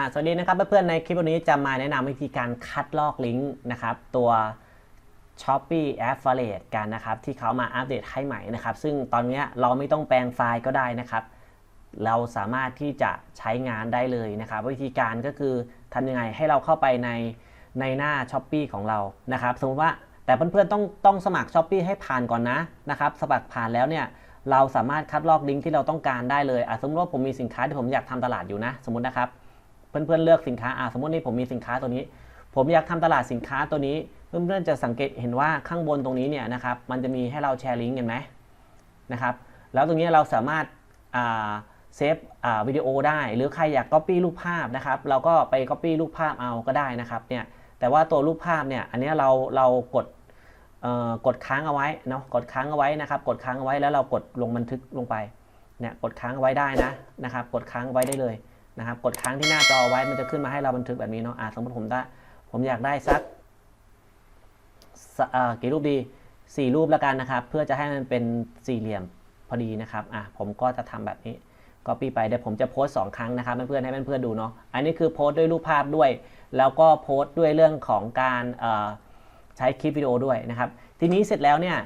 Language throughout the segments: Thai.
าสวัสดีนะครับเพื่อนๆในคลิปวันนี้จะมาแนะนำวิธีการคัดลอกลิงก์นะครับ ตัว Shopee Affiliate กันนะครับ ที่เขามาอัปเดตให้ใหม่นะครับ ซึ่งตอนนี้เราไม่ต้องแปลงไฟล์ก็ได้นะครับ เราสามารถที่จะใช้งานได้เลยนะครับ วิธีการก็คือทำยังไงให้เราเข้าไปในในหน้า s h อ p e e ของเรานะครับ สมมติว่าแต่เพื่อนๆต้องต้องสมัคร s h อ p e e ให้ผ่านก่อนนะนะครับสมัครผ่านแล้วเนี่ยเราสามารถคัดลอกลิงก์ที่เราต้องการได้เลยอะสมมติว่าผมมีสินค้าที่ผมอยากทำตลาดอยู่นะ สมมตินะครับ เพื่อนๆเลือกสินค้าอะสมมตินี่ผมมีสินค้าตัวนี้ ผมอยากทำตลาดสินค้าตัวนี้ เพื่อนๆจะสังเกตเห็นว่าข้างบนตรงนี้เนี่ยนะครับมันจะมีให้เราแชร์ลิงก์เห็นไหมนะครับแล้วตรงนี้เราสามารถเซฟวิดีโอได้หรือใครอยาก Copy รูปภาพนะครับเราก็ไป Copy รูปภาพเอาก็ได้นะครับเนี่ยแต่ว่าตัวรูปภาพเนี่ยอันนี้เราเรากดกดค้างเอาไว้เนาะกดค้างเอาไว้นะครับกดค้างเอาไว้แล้วเรากดลงบันทึกลงไปเนี่ยกดค้างเอาไว้ได้นะนะครับกดค้างไว้ได้เลย นะครับกดค้างที่หน้าจอไว้มันจะขึ้นมาให้เราบันทึกแบบนี้เนาะอ่าสมมติผมได้ผมอยากได้สักกี่รูปดี 4 รูปแล้วกันนะครับ เพื่อจะให้มันเป็นสี่เหลี่ยมพอดีนะครับอะผมก็จะทำแบบนี้ Copy ไปเดี๋ยวผมจะโพสต์สองครั้งนะครับเพื่อนๆให้เพื่อนๆดูเนาะอันนี้คือโพสต์ด้วยรูปภาพด้วย แล้วก็โพสต์ด้วยเรื่องของการใช้คลิปวิดีโอด้วยนะครับ ทีนี้เสร็จแล้วเนี่ย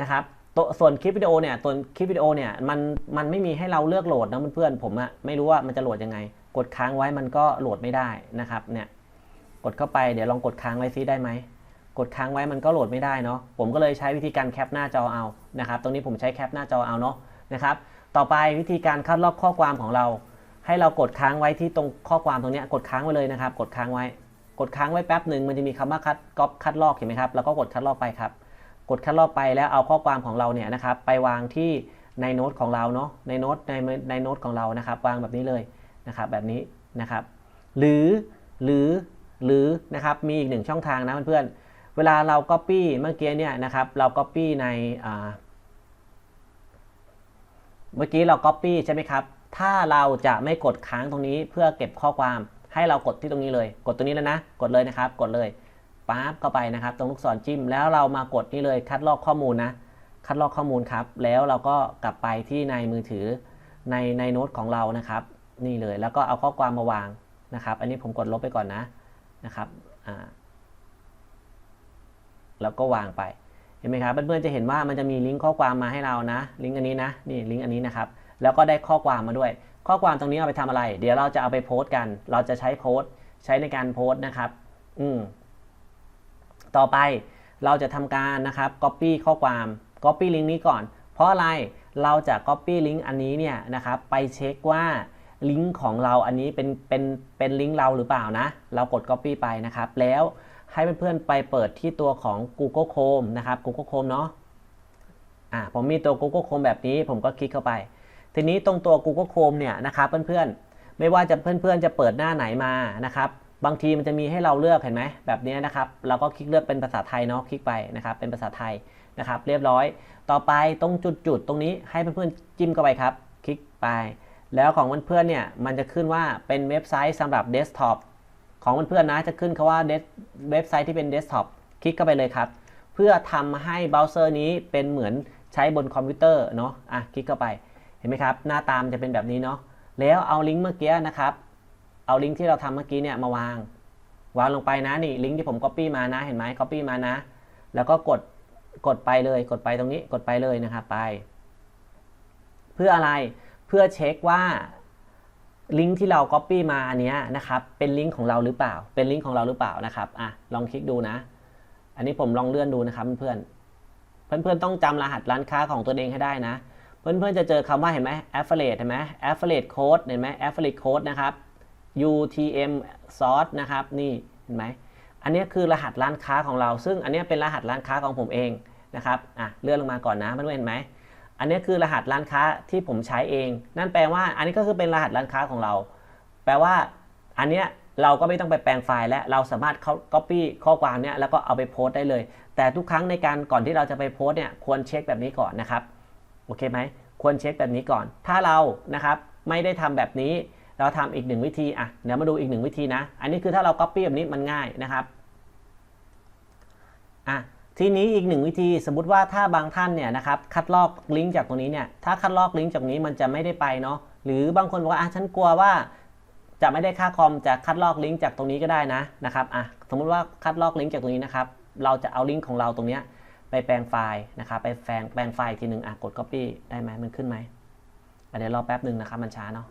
นะครับส่วนคลิปวิดีโอเนี่ยตัวคลิปวิดีโอเนี่ยมันมันไม่มีให้เราเลือกโหลดนะเพื่อนๆผมอะไม่รู้ว่ามันจะโหลดยังไง กดค้างไว้มันก็โหลดไม่ได้นะครับเนี่ยกดเข้าไปเดี๋ยวลองกดค้างไว้ซิได้ไหมกดค้างไว้มันก็โหลดไม่ได้เนาะผมก็เลยใช้วิธีการแคปหน้าจอเอานะครับตรงนี้ผมใช้แคปหน้าจอเอาเนาะนะครับต่อไปวิธีการคัดลอกข้อความของเรา ให้เรากดค้างไว้ที่ตรงข้อความตรงนี้กดค้างไว้เลยนะครับ กดค้างไว้ กดค้างไว้แป๊บหนึ่งมันจะมีคำว่าคัดก๊อปคัดลอกเห็นไหมครับแล้วก็กดคัดลอกไปครับ กดคัดลอกไปแล้วเอาข้อความของเราเนี่ยนะครับไปวางที่ในโน้ตของเราเนาะในโน้ตในในโน้ตของเรานะครับวางแบบนี้เลย นะครับแบบนี้นะครับ หรือหรือหรือนะครับมีอีกหนึ่งช่องทางนะเพื่อนๆเวลาเรา Copy เมื่อกี้เนี่ยนะครับเรา Copy ในเมื่อกี้เรา Copy ใช่ไหมครับ ถ้าเราจะไม่กดค้างตรงนี้เพื่อเก็บข้อความให้เรากดที่ตรงนี้เลย กดตรงนี้แล้วนะ กดเลยนะครับ กดเลยปั๊บเข้าไปนะครับ ตรงลูกศรจิ้ม แล้วเรามากดนี่เลยคัดลอกข้อมูลนะ คัดลอกข้อมูลครับ แล้วเราก็กลับไปที่ในมือถือในในโน้ตของเรานะครับ นี่เลย แล้วก็เอาข้อความมาวางนะครับ อันนี้ผมกดลบไปก่อนนะนะครับแล้วก็วางไปเห็นไหมครับเพื่อนๆจะเห็นว่ามันจะมีลิงก์ข้อความมาให้เรานะ ลิงก์อันนี้นะนี่ลิงก์อันนี้นะครับแล้วก็ได้ข้อความมาด้วย ข้อความตรงนี้เอาไปทำอะไร เดี๋ยวเราจะเอาไปโพสต์กัน เราจะใช้โพสต์ใช้ในการโพสต์นะครับ อืมต่อไปเราจะทำการนะครับ Copy ข้อความ Copy ลิงก์นี้ก่อน เพราะอะไรเราจะ Copy ลิงก์อันนี้เนี่ยนะครับ ไปเช็คว่า ลิงก์ของเราอันนี้เป็นเป็นเป็นลิงก์เราหรือเปล่านะ เรากด Copy ไปนะครับ แล้วให้เพื่อนๆไปเปิดที่ตัวของ Google Chrome นะครับ Google Chrome เนาะอ่าผมมีตัว Google Chrome แบบนี้ผมก็คลิกเข้าไป ทีนี้ตรงตัว Google Chrome เนี่ยนะครับเพื่อนๆ ไม่ว่าจะเพื่อนๆจะเปิดหน้าไหนมานะครับบางทีมันจะมีให้เราเลือกเห็นไหมแบบนี้นะครับ เราก็คลิกเลือกเป็นภาษาไทยเนาะคลิกไปนะครับ เป็นภาษาไทยนะครับ เรียบร้อย ต่อไปตรงจุดๆตรงนี้ให้เพื่อนๆจิ้มเข้าไปครับ คลิกไป แล้วของเพื่อนๆเนี่ยมันจะขึ้นว่าเป็นเว็บไซต์สำหรับเดสก์ท็อปของเพื่อนๆนะจะขึ้นคาว่าเว็บไซต์ที่เป็นเดสก์ท็อปคลิกเข้าไปเลยครับ เพื่อทำให้เบราว์เซอร์นี้เป็นเหมือนใช้บนคอมพิวเตอร์เนาะอะคลิกเข้าไปเห็นไหมครับ หน้าตามจะเป็นแบบนี้เนาะแล้วเอาลิงก์เมื่อกี้นะครับ เอาลิงก์ที่เราทำเมื่อกี้เนี่ยมาวาง วางลงไปนะนี่ลิงก์ที่ผม Copy มานะเห็นไหม Copy มานะ แล้วก็กดกดไปเลยกดไปตรงนี้กดไปเลยนะครับไป เพื่ออะไรเเพื่อเช็คว่าลิงก์ที่เรา Copy มาอันนี้นะครับเป็นลิงก์ของเราหรือเปล่า เป็นลิงก์ของเราหรือเปล่านะครับอะลองคลิกดูนะ อันนี้ผมลองเลื่อนดูนะครับเพื่อนเพื่อนๆต้องจำรหัสร้านค้าของตัวเองให้ได้นะ เพื่อนๆจะเจอคำว่าเห็นไหม affiliate เห็นไหม affiliate code เห็นไหม affiliate code นะครับ UTM source นะครับนี่เห็นไหมอันนี้คือรหัสร้านค้าของเรา ซึ่งอันนี้เป็นรหัสร้านค้าของผมเองนะครับอะเลื่อนลงมาก่อนนะเพื่อนๆเห็นไหม อันนี้คือรหัสร้านค้าที่ผมใช้เอง นั่นแปลว่าอันนี้ก็คือเป็นรหัสร้านค้าของเรา แปลว่าอันเนี้ยเราก็ไม่ต้องไปแปลงไฟล์และเราสามารถเขา copy ข้อความเนี้ยแล้วก็เอาไปโพสต์ได้เลย แต่ทุกครั้งในการก่อนที่เราจะไปโพสต์เนี่ยควรเช็คแบบนี้ก่อนนะครับโอเคไหมควรเช็คแบบนี้ก่อน ถ้าเรานะครับไม่ได้ทำแบบนี้ เราทำอีกหนึ่งวิธีอะเดี๋ยวมาดูอีกหนึ่งวิธีนะ อันนี้คือถ้าเรา Copy แบบนี้มันง่ายนะครับอะ ทีนี้อีกหนึ่งวิธีสมมติว่าถ้าบางท่านเนี่ยนะครับคัดลอกลิงก์จากตรงนี้เนี่ยถ้าคัดลอกลิงก์จากนี้มันจะไม่ได้ไปเนาะหรือบางคนบอกว่าอะฉันกลัวว่า จะไม่ได้ค่าคอมจะคัดลอกลิงก์จากตรงนี้ก็ได้นะนะครับอะสมมุติว่าคัดลอกลิงก์จากตรงนี้นะครับเราจะเอาลิงก์ของเราตรงเนี้ยไปแปลงไฟล์นะครับไปแปลงแปลงไฟล์ทีหนึ่งอะกด copy ได้ไหมมันขึ้นไหมอะเดี๋ยวรอแป๊บหนึ่งนะครับมันช้าเนาะ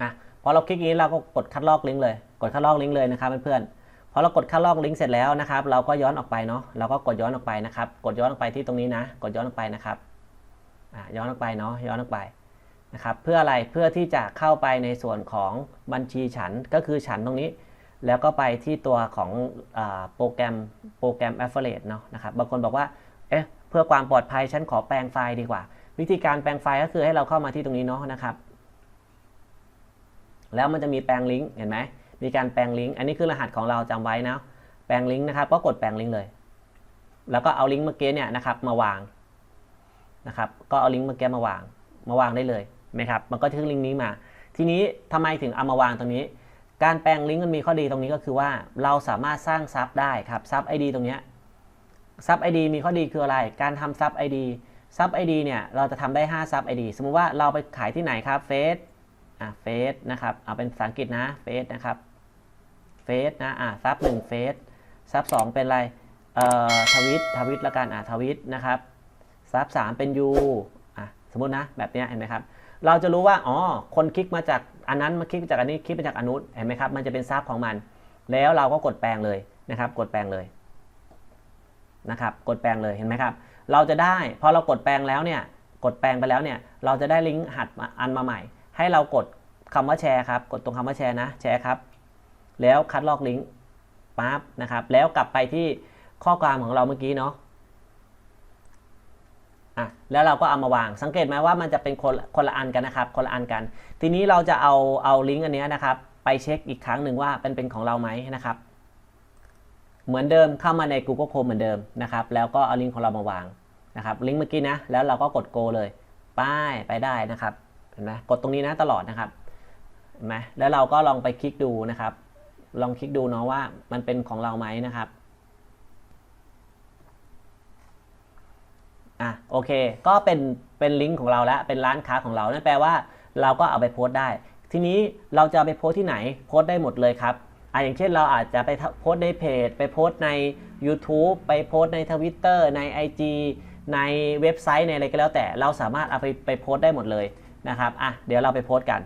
อะพอเราคลิกนี้เราก็กดคัดลอกลิงก์เลย กดคัดลอกลิงก์เลยนะครับเพื่อนๆ พอเรากดคัดลอกลิงก์เสร็จแล้วนะครับ เราก็ย้อนออกไปเนาะเราก็กดย้อนออกไปนะครับ กดย้อนออกไปที่ตรงนี้นะ กดย้อนออกไปนะครับย้อนออกไปเนาะย้อนออกไปนะครับ เพื่ออะไรเพื่อที่จะเข้าไปในส่วนของบัญชีฉันก็คือฉันตรงนี้ แล้วก็ไปที่ตัวของอโปรแกรมโปรแกรม Affiliate เนาะนะครับบางคนบอกว่าเอ๊ะเพื่อความปลอดภัยฉันขอแปลงไฟล์ดีกว่า วิธีการแปลงไฟล์ก็คือให้เราเข้ามาที่ตรงนี้เนาะนะครับ แล้วมันจะมีแปลงลิงก์เห็นไหม มีการแปลงลิงก์ อันนี้คือรหัสของเราจำไว้นะ แปลงลิงก์นะครับ ก็กดแปลงลิงก์เลย แล้วก็เอาลิงก์เมื่อกี้เนี่ยนะครับ มาวางนะครับ ก็เอาลิงก์เมื่อกี้มาวาง มาวางได้เลยนะครับ มันก็ทิ้งลิงก์นี้มา ทีนี้ทำไมถึงเอามาวางตรงนี้ การแปลงลิงก์มันมีข้อดีตรงนี้ก็คือว่าเราสามารถสร้างซับได้ครับซับ ID ตรงเนี้ยซับ ID มีข้อดีคืออะไร การทำซับ ID ซับ ID เนี่ยเราจะทำได้5ซับ ID สมมุติว่าเราไปขายที่ไหนครับเฟซอะเฟซนะครับ เอาเป็นภาษาอังกฤษนะเฟซนะครับ ฟซนะอะซับหนึ่งเฟซซับสองเป็นอะไรเอ่อทวิตทวิตละกันอะทวิตนะครับซับสามเป็นยูอะสมมตินะแบบเนี้ยเห็นไหมครับ เราจะรู้ว่าอ๋อคนคลิกมาจากอันนั้นมาคลิกจากอันนี้คลิกมาจากอนุนเห็นไหมครับมันจะเป็นซับของมัน แล้วเราก็กดแปลงเลยนะครับ กดแปลงเลยนะครับกดแปลงเลยเห็นไหมครับ เราจะได้พอเรากดแปลงแล้วเนี่ยกดแปลงไปแล้วเนี่ยเราจะได้ลิงก์หัดอันมาใหม่ ให้เรากดคำว่าแชร์ครับ กดตรงคำว่าแชร์นะแชร์ครับ แล้วคัดลอกลิงก์ปั๊บนะครับ แล้วกลับไปที่ข้อความของเราเมื่อกี้เนาะอะแล้วเราก็เอามาวาง สังเกตไหมว่ามันจะเป็นคนคนละอันกันนะครับ คนละอันกัน ทีนี้เราจะเอาเอาลิงก์อันนี้นะครับ ไปเช็คอีกครั้งหนึ่งว่าเป็นเป็นของเราไหมนะครับ เหมือนเดิมเข้ามาใน Google Chrome เหมือนเดิมนะครับ แล้วก็เอาลิงก์ของเรามาวางนะครับ ลิงก์เมื่อกี้นะ แล้วเราก็กด go เลย ป้ายไปได้นะครับ เห็นไหมกดตรงนี้นะตลอดนะครับ เห็นไหมแล้วเราก็ลองไปคลิกดูนะครับ ลองคลิกดูเนาะว่ามันเป็นของเราไหมนะครับอะโอเค ก็เป็นเป็นลิงก์ของเราแล้วเป็นร้านค้าของเรานั่นแปลว่าเราก็เอาไปโพสต์ได้ ทีนี้เราจะเอาไปโพสต์ที่ไหนโพสต์ได้หมดเลยครับอะอย่างเช่นเราอาจจะไปโพสต์ในเพจ ไปโพสต์ใน YouTube ไปโพสต์ใน Twitter ใน IG ในเว็บไซต์ในอะไรก็แล้วแต่เราสามารถเอาไปไปโพสต์ได้หมดเลยนะครับอะเดี๋ยวเราไปโพสต์กัน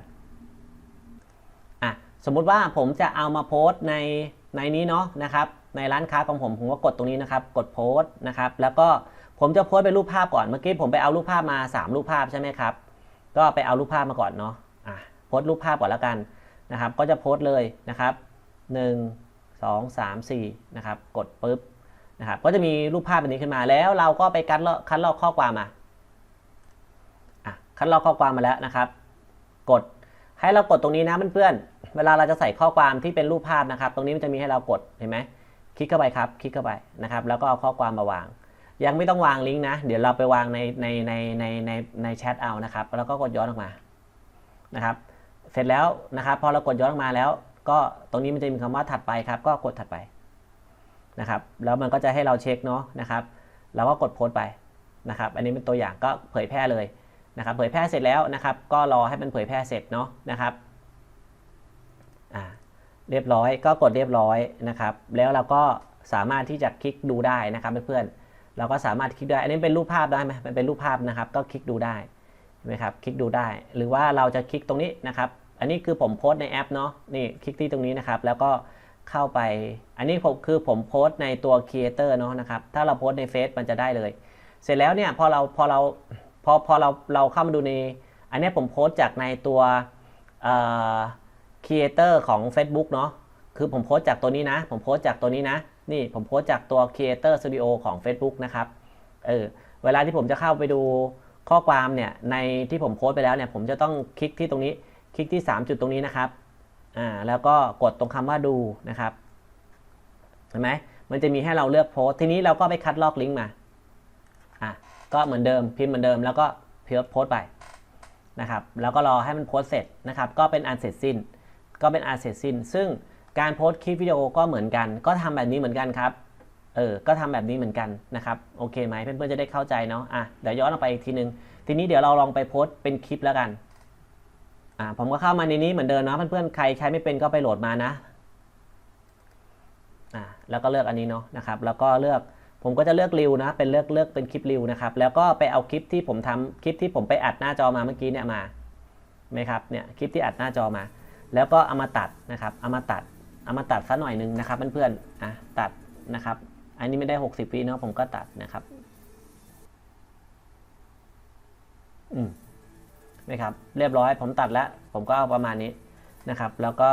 สมมุติว่าผมจะเอามาโพสต์ในในนี้เนาะนะครับในร้านค้าของผมผมก็กดตรงนี้นะครับ กดโพสต์นะครับ แล้วก็ผมจะโพสต์เป็นรูปภาพก่อนเมื่อกี้ผมไปเอารูปภาพมา 3 รูปภาพใช่ไหมครับ ก็ไปเอารูปภาพมาก่อนเนาะอะโพสต์รูปภาพก่อนแล้วกันนะครับ ก็จะโพสต์เลยนะครับ 1 2 3 4นะครับ กดปุ๊บนะครับ ก็จะมีรูปภาพแบบนี้ขึ้นมาแล้วเราก็ไปคัดลอกคัดลอกข้อความมาอะคัดลอกข้อความมาแล้วนะครับ กด ให้เรากดตรงนี้นะเพื่อนๆ เวลาเราจะใส่ข้อความที่เป็นรูปภาพนะครับ ตรงนี้มันจะมีให้เรากดเห็นไหมคลิกเข้าไปครับ คลิกเข้าไปนะครับ แล้วก็เอาข้อความมาวาง ยังไม่ต้องวางลิงก์นะ เดี๋ยวเราไปวางในในในในในในแชทเอานะครับ แล้วก็กดย้อนออกมา นะครับ เสร็จแล้วนะครับ พอเรากดย้อนออกมาแล้ว ก็ตรงนี้มันจะมีคำว่าถัดไปครับ ก็กดถัดไปนะครับ แล้วมันก็จะให้เราเช็คเนาะนะครับ เราก็กดโพสต์ไปนะครับ อันนี้เป็นตัวอย่างก็เผยแพร่เลย นะครับเผยแพร่เสร็จแล้วนะครับก็รอให้มันเผยแพร่เสร็จเนาะนะครับเรียบร้อยก็กดเรียบร้อยนะครับ แล้วเราก็สามารถที่จะคลิกดูได้นะครับเพื่อนๆเราก็สามารถคลิกได้ อันนี้เป็นรูปภาพได้ไหมมันเป็นรูปภาพนะครับ ก็คลิกดูได้เห็นไหมครับคลิกดูได้ หรือว่าเราจะคลิกตรงนี้นะครับ อันนี้คือผมโพสต์ในแอปเนาะนี่คลิกที่ตรงนี้นะครับ แล้วก็เข้าไป อันนี้ผมคือผมโพสต์ในตัว Creator เนาะนะครับถ้าเราโพสต์ในเฟซมันจะได้เลย เสร็จแล้วเนี่ยพอเราพอเรา พอพอเราเราเข้ามาดูใน อันนี้ผมโพสต์จากในตัวเอ่อ Creator ของ Facebook เนาะคือผมโพสต์จากตัวนี้นะ ผมโพสต์จากตัวนี้นะ นี่ผมโพสต์จากตัว Creator Studio ของ Facebook นะครับเออเวลาที่ผมจะเข้าไปดูข้อความเนี่ยในที่ผมโพสต์ไปแล้วเนี่ยผมจะต้องคลิกที่ตรงนี้ คลิกที่ 3 จุดตรงนี้นะครับอ่าแล้วก็กดตรงคำว่าดูนะครับเห็นไหมมันจะมีให้เราเลือกโพสต์ทีนี้เราก็ไปคัดลอกลิงก์มาอะ ก็เหมือนเดิมพิมพ์เหมือนเดิมแล้วก็เพียโพสไปนะครับแล้วก็รอให้มันโพสเสร็จนะครับก็เป็นอันเสร็จสิ้น ก็เป็นอันเสร็จสิ้น ซึ่งการโพสคลิปวิดีโอก็เหมือนกัน ก็ทำแบบนี้เหมือนกันครับเออก็ทำแบบนี้เหมือนกันนะครับโอเคไหมเพื่อนๆจะได้เข้าใจเนาะอะเดี๋ยวย้อนออกไปอีกทีนึง ทีนี้เดี๋ยวเราลองไปโพสเป็นคลิปแล้วกันอ่าผมก็เข้ามาในนี้เหมือนเดิมนะเพื่อนๆใครใช้ไม่เป็นก็ไปโหลดมานะอ่าแล้วก็เลือกอันนี้เนาะนะครับแล้วก็เลือก ผมก็จะเลือกริวนะ เป็นเลือกเลือกเป็นคลิปริวนะครับ แล้วก็ไปเอาคลิปที่ผมทำคลิปที่ผมไปอัดหน้าจอมาเมื่อกี้เนี่ยมาไหมครับ เนี่ยคลิปที่อัดหน้าจอมา แล้วก็เอามาตัดนะครับ เอามาตัด เอามาตัดซะหน่อยหนึงนะครับเพื่อนๆอะตัดนะครับ อันนี้ไม่ได้ 60วิเนาะผมก็ตัดนะครับ อืมไหมครับ เรียบร้อย ผมตัดแล้ว ผมก็เอาประมาณนี้นะครับ แล้วก็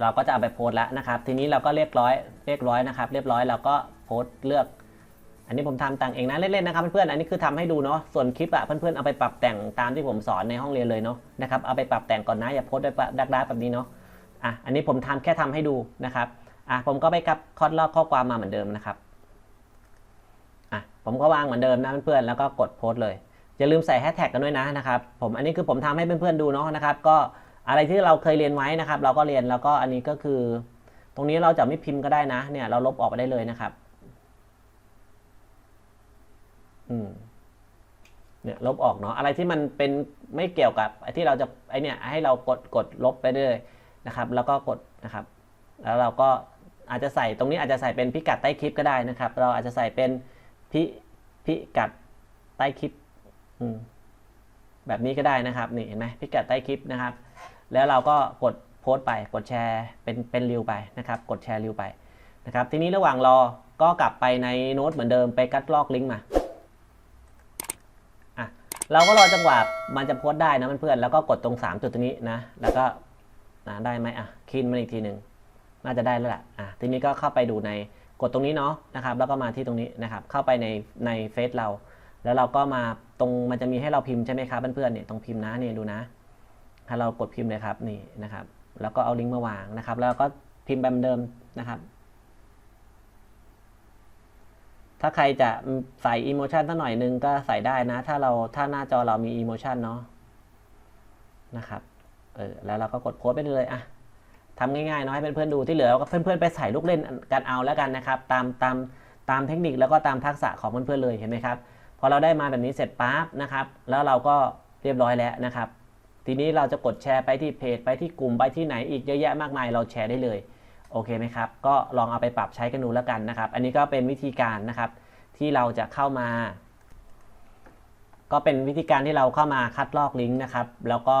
เราก็จะเอาไปโพสต์แล้วนะครับ ทีนี้เราก็เรียบร้อยเรียบร้อยนะครับ เรียบร้อยเราก็โพสต์เลือก อันนี้ผมทำต่างเองนะเล่นๆนะครับเพื่อนๆอันนี้คือทำให้ดูเนาะส่วนคลิปอะเพื่อนๆเอาไปปรับแต่งตามที่ผมสอนในห้องเรียนเลยเนาะนะครับเอาไปปรับแต่งก่อนนะอย่าโพสต์แบบดักดาแบบนี้เนาะอะอันนี้ผมทำแค่ทำให้ดูนะครับอะผมก็ไปกับคอดลอกข้อความมาเหมือนเดิมนะครับอะผมก็วางเหมือนเดิมนะเพื่อนๆแล้วก็กดโพสต์เลยอย่าลืมใส่แฮชแท็กกันด้วยนะนะครับผมอันนี้คือผมทำให้เพื่อนๆดูเนาะนะครับ ก็ อะไรที่เราเคยเรียนไว้นะครับ เราก็เรียนแล้วก็อันนี้ก็คือ ตรงนี้เราจะไม่พิมพ์ก็ได้นะ เนี่ยเราลบออกไปได้เลยนะครับ อืมเนี่ยลบออกเนาะอะไรที่มันเป็นไม่เกี่ยวกับไอ้ที่เราจะไอเนี่ยให้เรากดกดลบไปเลยนะครับ แล้วก็กดนะครับ แล้วเราก็อาจจะใส่ตรงนี้อาจจะใส่เป็นพิกัดใต้คลิปก็ได้นะครับ เราอาจจะใส่เป็นพิพิกัดใต้คลิปอืมแบบนี้ก็ได้นะครับนี่เห็นไหมพิกัดใต้คลิปนะครับ แล้วเราก็กดโพสต์ไป กดแชร์เป็นเป็นริวไปนะครับ กดแชร์ริวไปนะครับ ทีนี้ระหว่างรอก็กลับไปในโน้ตเหมือนเดิมไปกัดลอกลิงก์มาเราก็รอจังหวะมันจะโพสต์ได้นะเพื่อนๆแล้วก็กดตรง 3 จุดตรงนี้นะ แล้วก็นะได้ไหมอะคลินมันอีกทีหนึ่งน่าจะได้แล้วแหละอะทีนี้ก็เข้าไปดูในกดตรงนี้เนาะนะครับ แล้วก็มาที่ตรงนี้นะครับ เข้าไปในในเฟซเรา แล้วเราก็มาตรงมันจะมีให้เราพิมพ์ใช่ไหมครับเพื่อนๆเนี่ยตรงพิมพ์นะเนี่ยดูนะ ถ้าเรากดพิมพ์เลยครับนี่นะครับ แล้วก็เอาลิงก์มาวางนะครับ แล้วก็พิมพ์แบบเดิมนะครับ ถ้าใครจะใส่อีโมชันสักหน่อยนึงก็ใส่ได้นะ ถ้าเราถ้าหน้าจอเรามีอีโมชันเนาะนะครับเออแล้วเราก็กดโพสไปเลยอะทำง่ายๆเนาะให้เพื่อนๆดูที่เหลือก็เพื่อนๆไปใส่ลูกเล่นกันเอาแล้วกันนะครับ ตามตามตามเทคนิคแล้วก็ตามทักษะของเพื่อนๆเลยเห็นไหมครับพอเราได้มาแบบนี้เสร็จปั๊บนะครับ แล้วเราก็เรียบร้อยแล้วนะครับ ทีนี้เราจะกดแชร์ไปที่เพจไปที่กลุ่มไปที่ไหนอีกเยอะแยะมากมายเราแชร์ได้เลยโอเคไหมครับ ก็ลองเอาไปปรับใช้กันดูแล้วกันนะครับ อันนี้ก็เป็นวิธีการนะครับ ที่เราจะเข้ามา ก็เป็นวิธีการที่เราเข้ามาคัดลอกลิงก์นะครับ แล้วก็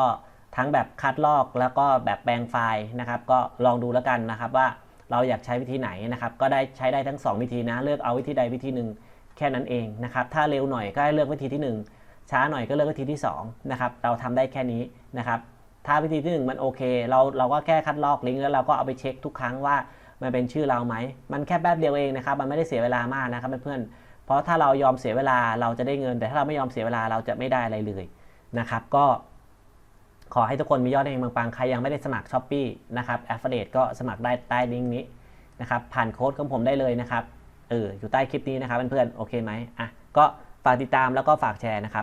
ทั้งแบบคัดลอกแล้วก็แบบแปลงไฟล์นะครับ ก็ลองดูแล้วกันนะครับว่าเราอยากใช้วิธีไหนนะครับ ก็ได้ใช้ได้ทั้ง 2 วิธีนะ เลือกเอาวิธีใดวิธีหนึ่งแค่นั้นเองนะครับ ถ้าเร็วหน่อยก็ให้เลือกวิธีที่ 1 ช้าหน่อยก็เลือกวิธีที่2นะครับเราทำได้แค่นี้นะครับถ้าวิธีที่ 1 มันโอเค เราเราก็แค่คัดลอกลิงก์แล้วเราก็เอาไปเช็คทุกครั้งว่ามันเป็นชื่อเราไหม มันแค่แป๊บเดียวเองนะครับ มันไม่ได้เสียเวลามากนะครับเพื่อนๆเพราะถ้าเรายอมเสียเวลาเราจะได้เงิน แต่ถ้าเราไม่ยอมเสียเวลาเราจะไม่ได้อะไรเลยนะครับ ก็ขอให้ทุกคนมียอดเฮงปังๆ ใครยังไม่ได้สมัครช้อปปี้นะครับแอฟเฟ a t e ก็สมัครได้ใต้ลิงก์นี้นะครับ ผ่านโค้ดของผมได้เลยนะครับ เออ อยู่ใต้คลิปนี้นะครับเพื่อนๆ โอเคไหมอะ ก็ฝากติดตามแล้วก็ฝากแชร์นะครับ